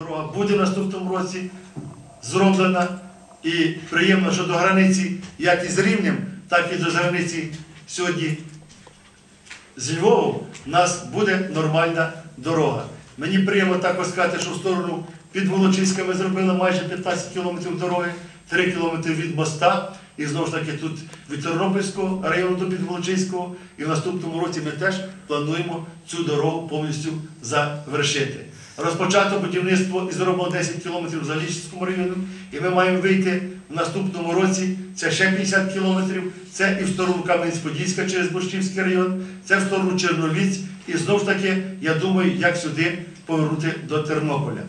Дорога буде в наступному році зроблена і приємно, що до границі, як із Рівнем, так і до границі сьогодні з Львовом у нас буде нормальна дорога. Мені приємно також сказати, що в сторону під Волочиська ми зробили майже 15 кілометрів дороги, 3 кілометри від моста. І знову ж таки тут від Тернопільського району до Підволочиського. І в наступному році ми теж плануємо цю дорогу повністю завершити. Розпочато будівництво і зроблено 10 кілометрів в Заліщицькому районі, і ми маємо вийти в наступному році. Це ще 50 кілометрів. Це і в сторону Кам'янець-Подільська через Борщівський район, це в сторону Черновіць. І знову ж таки, я думаю, як сюди повернути до Тернополя.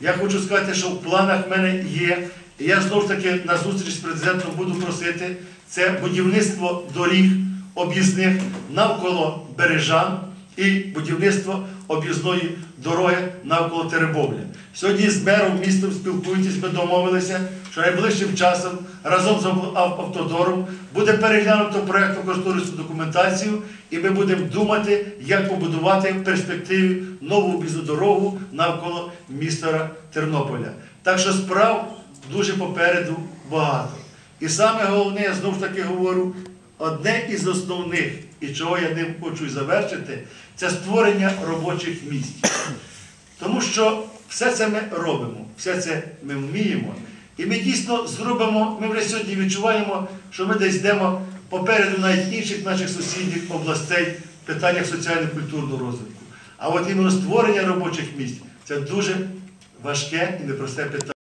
Я хочу сказати, що в планах в мене є. І я знову ж таки на зустріч з президентом буду просити це будівництво доріг об'їзних навколо Бережан і будівництво об'їзної дороги навколо Теребовля. Сьогодні з мером містом спілкуєтесь, ми домовилися, що найближчим часом разом з автодором буде переглянуто проєктну кошторисну документацію, і ми будемо думати, як побудувати в перспективі нову дорогу навколо міста Тернополя. Так що справ дуже попереду багато. І саме головне, я знову ж таки говорю, одне із основних, і чого я ним хочу завершити, це створення робочих місць. Тому що все це ми робимо, все це ми вміємо. І ми дійсно зробимо, ми вже сьогодні відчуваємо, що ми десь йдемо попереду навіть інших наших сусідніх областей в питаннях соціально-культурного розвитку. А от іменно створення робочих місць це дуже важке і непросте питання.